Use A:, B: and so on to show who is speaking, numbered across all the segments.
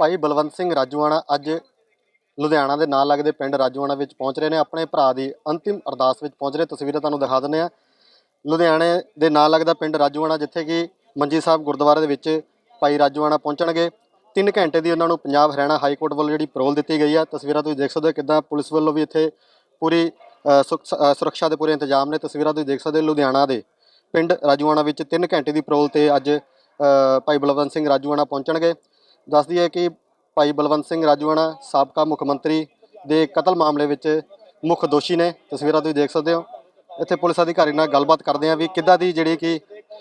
A: ਭਾਈ ਬਲਵੰਤ ਸਿੰਘ ਰਾਜੂਆਣਾ ਅੱਜ ਲੁਧਿਆਣਾ ਦੇ ਨਾਲ ਲੱਗਦੇ ਪਿੰਡ ਰਾਜੂਆਣਾ ਵਿੱਚ ਪਹੁੰਚ ਰਹੇ ਨੇ। ਆਪਣੇ ਭਰਾ ਦੀ ਅੰਤਿਮ ਅਰਦਾਸ ਵਿੱਚ ਪਹੁੰਚ ਰਹੇ। ਤਸਵੀਰਾਂ ਤੁਹਾਨੂੰ ਦਿਖਾ ਦਿੰਦੇ ਆ ਲੁਧਿਆਣੇ ਦੇ ਨਾਲ ਲੱਗਦਾ ਪਿੰਡ ਰਾਜੂਆਣਾ ਜਿੱਥੇ ਕਿ ਮੰਜੀ ਸਾਹਿਬ ਗੁਰਦੁਆਰੇ ਦੇ ਵਿੱਚ ਭਾਈ ਰਾਜੂਆਣਾ ਪਹੁੰਚਣਗੇ। 3 ਘੰਟੇ ਦੀ ਉਹਨਾਂ ਨੂੰ ਪੰਜਾਬ ਹਰਿਆਣਾ ਹਾਈ ਕੋਰਟ ਵੱਲੋਂ ਜਿਹੜੀ ਪਰੋਲ ਦਿੱਤੀ ਗਈ ਆ। ਤਸਵੀਰਾਂ ਤੁਸੀਂ ਦੇਖ ਸਕਦੇ ਹੋ ਕਿਦਾਂ ਪੁਲਿਸ ਵੱਲੋਂ ਵੀ ਇੱਥੇ ਪੂਰੀ ਅ, ਸੁਰੱਖਿਆ ਦੇ ਪੂਰੇ ਇੰਤਜ਼ਾਮ ਨੇ। ਤਸਵੀਰਾਂ ਤੁਸੀਂ ਦੇਖ ਸਕਦੇ ਹੋ ਲੁਧਿਆਣਾ ਦੇ ਪਿੰਡ ਰਾਜੂਆਣਾ ਵਿੱਚ 3 ਘੰਟੇ ਦੀ ਪਰੋਲ ਤੇ ਅੱਜ ਭਾਈ ਬਲਵੰਤ ਸਿੰਘ ਰਾਜੂਆਣਾ ਪਹੁੰਚਣਗੇ। ਦੱਸਦੀ ਹੈ ਕਿ ਭਾਈ ਬਲਵੰਤ ਸਿੰਘ ਰਾਜੂਆਣਾ, ਸਾਬਕਾ ਮੁੱਖ ਮੰਤਰੀ ਦੇ ਕਤਲ ਮਾਮਲੇ ਵਿੱਚ ਮੁੱਖ ਦੋਸ਼ੀ ਨੇ। ਤਸਵੀਰਾਂ ਤੁਸੀਂ ਦੇਖ ਸਕਦੇ ਹੋ। ਇੱਥੇ ਪੁਲਿਸ ਅਧਿਕਾਰੀ ਨਾਲ ਗੱਲਬਾਤ ਕਰਦੇ ਆ ਵੀ ਕਿੱਦਾਂ ਦੀ ਜਿਹੜੀ ਕਿ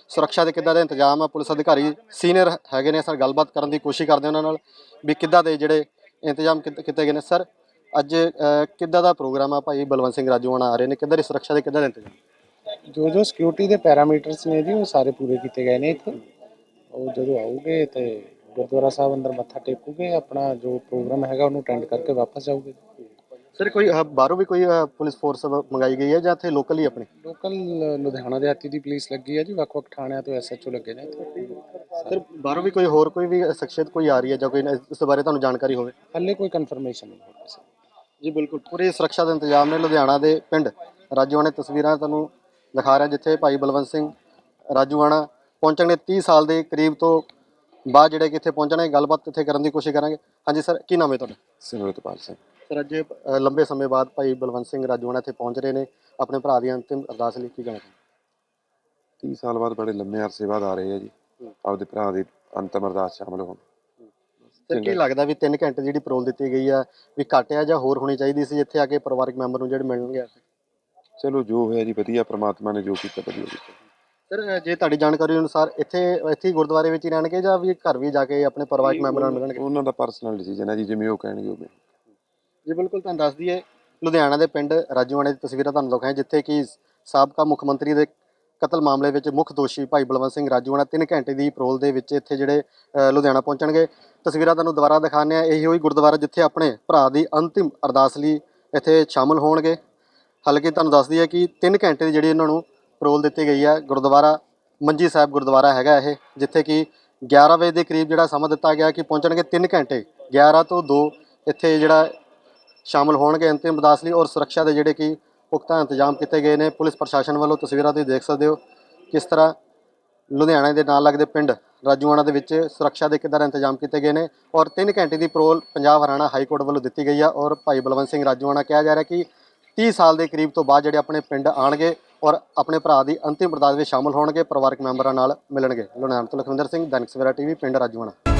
A: ਸੁਰੱਖਿਆ ਦੇ ਕਿੱਦਾਂ ਦੇ ਇੰਤਜ਼ਾਮ ਆ। ਪੁਲਿਸ ਅਧਿਕਾਰੀ ਸੀਨੀਅਰ ਹੈਗੇ ਨੇ, ਸਰ, ਗੱਲਬਾਤ ਕਰਨ ਦੀ ਕੋਸ਼ਿਸ਼ ਕਰਦੇ ਉਹਨਾਂ ਨਾਲ ਵੀ ਕਿੱਦਾਂ ਦੇ ਜਿਹੜੇ ਇੰਤਜ਼ਾਮ ਕੀਤੇ ਕੀਤੇ ਗਏ ਨੇ। ਸਰ, ਅੱਜ ਕਿੱਦਾਂ ਦਾ ਪ੍ਰੋਗਰਾਮ ਆ? ਭਾਈ ਬਲਵੰਤ ਸਿੰਘ ਰਾਜੂਆਣਾ ਆ ਰਹੇ ਨੇ। ਕਿੱਦਾਂ ਦੀ ਸੁਰੱਖਿਆ ਦੇ ਕਿੱਦਾਂ ਦੇ ਇੰਤਜ਼ਾਮ?
B: ਜੋ ਜੋ ਸਿਕਿਉਰਿਟੀ ਦੇ ਪੈਰਾਮੀਟਰਸ ਨੇ ਜੀ, ਉਹ ਸਾਰੇ ਪੂਰੇ ਕੀਤੇ ਗਏ ਨੇ ਇੱਥੇ। ਉਹ ਜਦੋਂ ਆਉਗੇ ਤੇ ਗੁਰਦੁਆਰਾ ਸਾਹਿਬ ਅੰਦਰ ਮੱਥਾ ਟੇਕੂਗੇ? ਆਪਣਾ ਜੋ ਪ੍ਰੋਗਰਾਮ ਹੈਗਾ ਉਹਨੂੰ ਅਟੈਂਡ ਕਰਕੇ ਵਾਪਸ ਜਾਊਗੇ
A: ਸਰ ਕੋਈ ਬਾਹਰੋਂ ਵੀ ਕੋਈ ਪੁਲਿਸ ਫੋਰਸ ਮੰਗਾਈ ਗਈ ਹੈ ਜਾਂ ਇੱਥੇ ਲੋਕਲ ਹੀ ਆਪਣੀ?
B: ਲੋਕਲ ਲੁਧਿਆਣਾ ਦਿਹਾਤੀ ਦੀ ਪੁਲਿਸ ਲੱਗੀ ਹੈ ਜੀ। ਵੱਖ-ਵੱਖ ਥਾਣਿਆਂ ਤੋਂ ਐਸਐਚਓ ਲੱਗੇ ਨੇ ਇੱਥੇ।
A: ਸਰ ਬਾਹਰੋਂ ਵੀ ਕੋਈ ਹੋਰ ਕੋਈ ਵੀ ਸ਼ਖਸੀਅਤ ਕੋਈ ਆ ਰਹੀ ਹੈ ਜਾਂ ਕੋਈ ਇਸ ਇਸ ਬਾਰੇ ਤੁਹਾਨੂੰ ਜਾਣਕਾਰੀ ਹੋਵੇ?
B: ਹਾਲੇ ਕੋਈ ਕਨਫਰਮੇਸ਼ਨ ਨਹੀਂ ਹੋ ਕਿਸੇ
A: ਜੀ ਬਿਲਕੁਲ। ਪੂਰੀ ਸੁਰੱਖਿਆ ਦੇ ਇੰਤਜ਼ਾਮ ਨੇ ਲੁਧਿਆਣਾ ਦੇ ਪਿੰਡ ਰਾਜੂਆਣੇ ਤਸਵੀਰਾਂ ਤੁਹਾਨੂੰ ਦਿਖਾ ਰਿਹਾ ਜਿੱਥੇ ਭਾਈ ਬਲਵੰਤ ਸਿੰਘ ਰਾਜੂਆਣਾ ਪਹੁੰਚਣਗੇ 30 ਸਾਲ ਦੇ ਕਰੀਬ ਤੋਂ ਬਾਅਦ ਜਿਹੜੇ ਕਿ ਇੱਥੇ ਪਹੁੰਚਣੇ ਗੱਲਬਾਤ ਇੱਥੇ ਕਰਨ ਦੀ ਕੋਸ਼ਿਸ਼ ਕਰਾਂਗੇ। ਹਾਂਜੀ ਸਰ ਕੀ ਨਾਮ ਹੈ ਤੁਹਾਡਾ?
C: ਸਿਮਰਤਪਾਲ ਸਿੰਘ।
A: ਸਰ ਅੱਜ ਅ, ਲੰਬੇ ਸਮੇਂ ਬਾਅਦ ਭਾਈ ਬਲਵੰਤ ਸਿੰਘ ਰਾਜੂਆਣਾ ਇੱਥੇ ਪਹੁੰਚ ਰਹੇ ਨੇ। ਆਪਣੇ ਭਰਾ ਦੀ ਅੰਤਿਮ ਅਰਦਾਸ ਲਈ ਕੀ ਕਹਿਣਾ ਚਾਹੁੰਦੇ?
C: 30 ਸਾਲ ਬਾਅਦ ਬੜੇ ਲੰਮੇ ਅਰਸੇ ਬਾਅਦ ਆ ਰਹੇ ਆ ਜੀ। ਆਪਦੇ ਭਰਾ ਦੀ ਅੰਤਮ ਅਰਦਾਸ ਸ਼ਾਮਲ ਹੋਣ।
A: ਸਰ ਕੀ ਲੱਗਦਾ ਵੀ 3 ਘੰਟੇ ਜਿਹੜੀ ਪਰੋਲ ਦਿੱਤੀ ਗਈ ਆ ਵੀ ਘੱਟ ਆ ਜਾਂ ਹੋਰ ਹੋਣੀ ਚਾਹੀਦੀ ਸੀ ਇੱਥੇ ਆ ਕੇ ਪਰਿਵਾਰਕ ਮੈਂਬਰ ਨੂੰ ਜਿਹੜੇ ਮਿਲਣਗੇ
C: ਚਲੋ ਜੋ ਹੋਇਆ ਜੀ ਵਧੀਆ ਪ੍ਰਮਾਤਮਾ ਨੇ ਜੋ ਕੀਤਾ ਵਧੀਆ ਕੀਤਾ।
A: ਸਰ ਜੇ ਤੁਹਾਡੀ ਜਾਣਕਾਰੀ ਅਨੁਸਾਰ ਇੱਥੇ ਇੱਥੇ ਹੀ ਗੁਰਦੁਆਰੇ ਵਿੱਚ ਹੀ ਰਹਿਣਗੇ ਜਾਂ ਵੀ ਘਰ ਵੀ ਜਾ ਕੇ ਆਪਣੇ ਪਰਿਵਾਰਕ ਮੈਂਬਰਾਂ ਨਾਲ ਮਿਲਣਗੇ?
C: ਉਹਨਾਂ ਦਾ ਪਰਸਨਲ ਡਿਸੀਜਨ ਹੈ ਜੀ ਜਿਵੇਂ ਉਹ ਕਹਿਣਗੇ ਉਵੇਂ
A: ਜੀ ਬਿਲਕੁਲ ਤੁਹਾਨੂੰ ਦੱਸ ਦਈਏ ਲੁਧਿਆਣਾ ਦੇ ਪਿੰਡ ਰਾਜੂਆਣੇ ਦੀ ਤਸਵੀਰਾਂ ਤੁਹਾਨੂੰ ਦਿਖਾਏ ਜਿੱਥੇ ਕਿ ਸਾਬਕਾ ਮੁੱਖ ਮੰਤਰੀ ਦੇ ਕਤਲ ਮਾਮਲੇ ਵਿੱਚ ਮੁੱਖ ਦੋਸ਼ੀ ਭਾਈ ਬਲਵੰਤ ਸਿੰਘ ਰਾਜੂਆਣਾ 3 ਘੰਟੇ ਦੀ ਪਰੋਲ ਦੇ ਵਿੱਚ ਇੱਥੇ ਜਿਹੜੇ ਲੁਧਿਆਣਾ ਪਹੁੰਚਣਗੇ। ਤਸਵੀਰਾਂ ਤੁਹਾਨੂੰ ਦੁਬਾਰਾ ਦਿਖਾਉਂਦੇ ਆ ਇਹੀ ਹੋਈ ਗੁਰਦੁਆਰਾ ਜਿੱਥੇ ਆਪਣੇ ਭਰਾ ਦੀ ਅੰਤਿਮ ਅਰਦਾਸ ਲਈ ਇੱਥੇ ਸ਼ਾਮਲ ਹੋਣਗੇ। ਹਾਲਾਂਕਿ ਤੁਹਾਨੂੰ ਦੱਸ ਦਈਏ ਕਿ 3 ਘੰਟੇ ਦੀ ਜਿਹੜੀ ਇਹਨਾਂ ਨੂੰ ਪਰੋਲ ਦਿੱਤੀ ਗਈ ਹੈ, ਗੁਰਦੁਆਰਾ ਮੰਜੀ ਸਾਹਿਬ ਗੁਰਦੁਆਰਾ ਹੈਗਾ ਇਹ, ਜਿੱਥੇ ਕਿ 11 ਵਜੇ ਦੇ ਕਰੀਬ ਜਿਹੜਾ ਸਮਾਂ ਦਿੱਤਾ ਗਿਆ ਕਿ ਪਹੁੰਚਣਗੇ 3 ਘੰਟੇ 11 ਤੋਂ 2 ਇੱਥੇ ਜਿਹੜਾ ਸ਼ਾਮਲ ਹੋਣਗੇ ਅੰਤਿਮ ਅਰਦਾਸ ਲਈ ਔਰ ਸੁਰੱਖਿਆ ਦੇ ਜਿਹੜੇ ਕਿ ਪੁਖਤਾ ਇੰਤਜ਼ਾਮ ਕੀਤੇ ਗਏ ਨੇ, ਪੁਲਿਸ ਪ੍ਰਸ਼ਾਸਨ ਵੱਲੋਂ ਤਸਵੀਰਾਂ ਤੁਸੀਂ ਦੇਖ ਸਕਦੇ ਹੋ ਕਿਸ ਤਰ੍ਹਾਂ ਲੁਧਿਆਣਾ ਦੇ ਨਾਲ ਲੱਗਦੇ ਪਿੰਡ ਰਾਜੂਆਣਾ ਦੇ ਵਿੱਚ ਸੁਰੱਖਿਆ ਦੇ ਕਿੱਦਾਂ ਇੰਤਜ਼ਾਮ ਕੀਤੇ ਗਏ ਨੇ ਔਰ 3 ਘੰਟੇ ਦੀ parole Punjab Haryana high court ਵੱਲੋਂ ਦਿੱਤੀ ਗਈ ਆ ਔਰ ਭਾਈ ਬਲਵੰਤ ਸਿੰਘ ਰਾਜੂਆਣਾ ਕਿਹਾ ਜਾ ਰਿਹਾ ਕਿ 30 ਸਾਲ ਦੇ ਕਰੀਬ ਤੋਂ ਬਾਅਦ ਜਿਹੜੇ ਆਪਣੇ ਪਿੰਡ ਆਣਗੇ ਔਰ ਆਪਣੇ ਭਰਾ ਦੀ ਅੰਤਿਮ ਅਰਦਾਸ ਵਿੱਚ ਸ਼ਾਮਲ ਹੋਣਗੇ, ਪਰਿਵਾਰਕ ਮੈਂਬਰਾਂ ਨਾਲ ਮਿਲਣਗੇ। ਲੁਧਿਆਣਾ ਤੋਂ ਲਖਵਿੰਦਰ ਸਿੰਘ, ਦੈਨਿਕ ਸਵੇਰਾ ਟੀਵੀ, ਪਿੰਡ ਰਾਜੂਆਣਾ।